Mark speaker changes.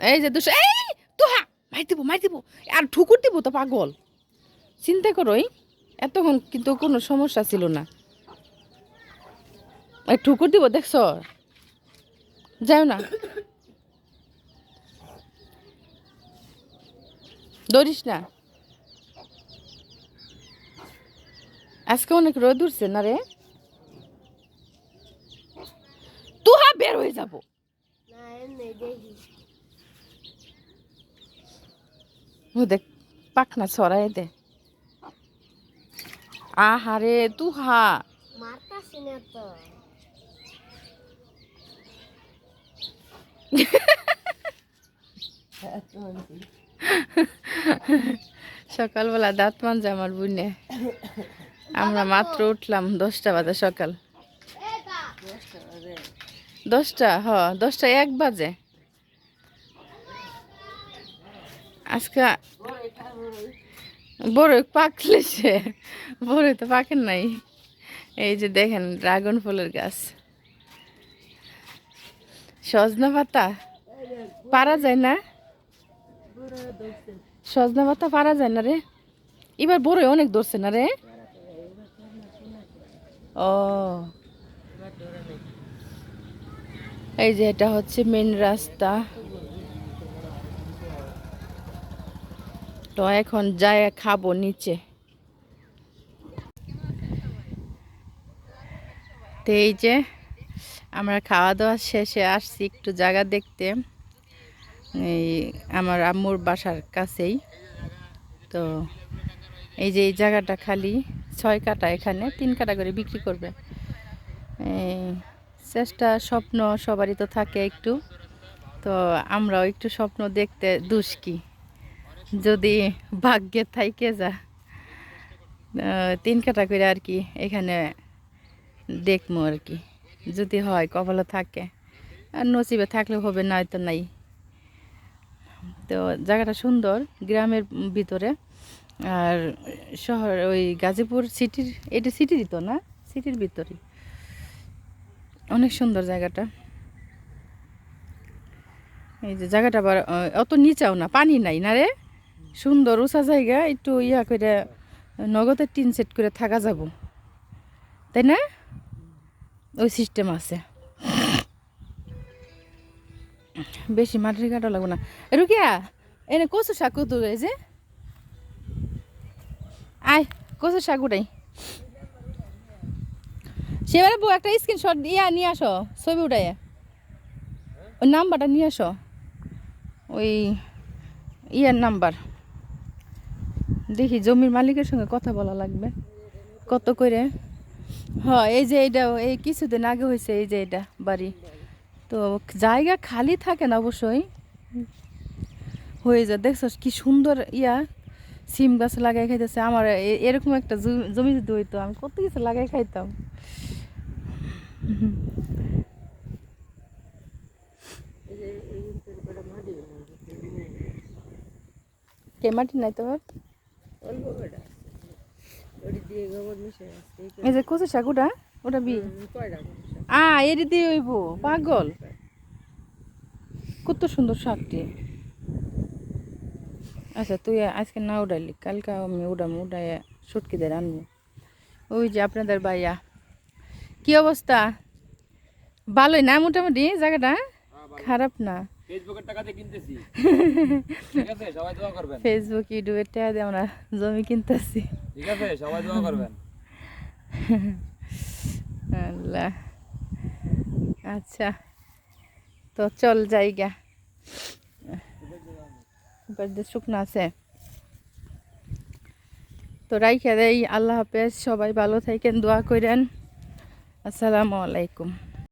Speaker 1: এই যে দুশো, এই তুহা, মার দিব মার দিব। আর ঠুকুর দিব তো পাগল। চিন্তা করোই এতক্ষণ কিন্তু কোনো সমস্যা ছিল না। ঠুকুর দিব, দেখছ? যাও না। দৌড়িস না। আজকে অনেক রোদ উঠছে না রে? তুহা বের হয়ে যাব
Speaker 2: না এমনি দেখি
Speaker 1: ও দেখ পাখনা ছড়াই দে। আহারে
Speaker 2: তো।
Speaker 1: সকালবেলা দাঁত মানছে আমার বুনে। আমরা মাত্র উঠলাম দশটা বাজে সকাল। দশটা হ দশটা এক বাজে। আজকে বড় পাকলে সে বড় তো পাকেন নাই। এই যে দেখেন, ড্রাগন ফুলের গাছ। সজনা পাতা? পারা যায় না? সজনা পাতা পারা যায় না রে। এবার বড় অনেক ধরছে না রে। ও। এই যে এটা হচ্ছে মেন রাস্তা। তো এখন যাই খাব নিচে। তো এই যে আমরা খাওয়া দাওয়া শেষে আসছি একটু জায়গা দেখতে। এই আমার আম্মুর বাসার কাছেই। তো এই যে এই জায়গাটা খালি, ছয় কাটা এখানে, তিন কাটা করে বিক্রি করবে। এই চেষ্টা, স্বপ্ন সবারই তো থাকে একটু। তো আমরাও একটু স্বপ্ন দেখতে, দুষ্কি। যদি ভাগ্যে থাইকে যা। তিন কাটা করে আর কি এখানে দেখব আর কি। যদি হয়, কপালে থাকে। আর নসিবে থাকলে হবে না তো নাই। তো জায়গাটা সুন্দর গ্রামের ভিতরে। আর শহর, ওই গাজীপুর সিটির এটা সিটিরই তো না? সিটির ভিতরে অনেক সুন্দর জায়গাটা। এই যে জায়গাটা আবার অত নিচাও না, পানি নাই না রে? সুন্দর উঁচা জায়গা, একটু ইয়া করে নগদের টিন সেট করে থাকা যাব। তাই না? ওই সিস্টেম আছে। বেশি মাটির কাটা লাগবে না। রুকিয়া, এনে কচু শাক কত যে? আয়, কচু শাক উঠাই। সেবারে বউ, একটা স্ক্রিনশট ইয়া নিয়ে আসো, ছবি উঠাই ওই নাম্বারটা নিয়ে আসো। ওই ইয়ার নাম্বার দেখি জমির মালিকের সঙ্গে কথা বলা লাগবে। কত করে? হ্যাঁ এই যে এইটা, এই কিছুদিন আগে হয়েছে, এই যে এটা বাড়ি। তো জায়গা খালি থাকে না অবশ্যই। হয়ে যায় দেখছ কি সুন্দর ইয়া, সিম গাছ লাগাই খাইতেছে। আমার এরকম একটা জমি যদি হইতো, আমি কত কিছু লাগাই খাইতাম। কে মাটি নাই তোমার? এই যে কচু শাক ওটা? ওটা বি? আ এর দিয়ে হইব। পাগল। কত সুন্দর শাকটি। আচ্ছা তুই আজকে না উড়াইলি কালকে আমি উড়াম উড়াই সুটকি দিয়ে আনব ওই যে আপনাদের ভাইয়া। কি অবস্থা? ভালোই না মোটামুটি? জায়গাটা? খারাপ না?
Speaker 3: ফেসবুকের টাকাতে কিনতেছি। ঠিক আছে? সবাই দোয়া করবেন।
Speaker 1: ফেসবুক ইউটিউবের টাকা দিয়ে আমরা জমি কিনতেছি।
Speaker 3: ঠিক আছে? সবাই দোয়া করবেন।
Speaker 1: আল্লাহ। আচ্ছা। তো চল জায়গা শুকনো আছে। তো রাইখা দেই আল্লাহ হাফেজ সবাই ভালো থাকেন দোয়া করেন। আসসালামু আলাইকুম।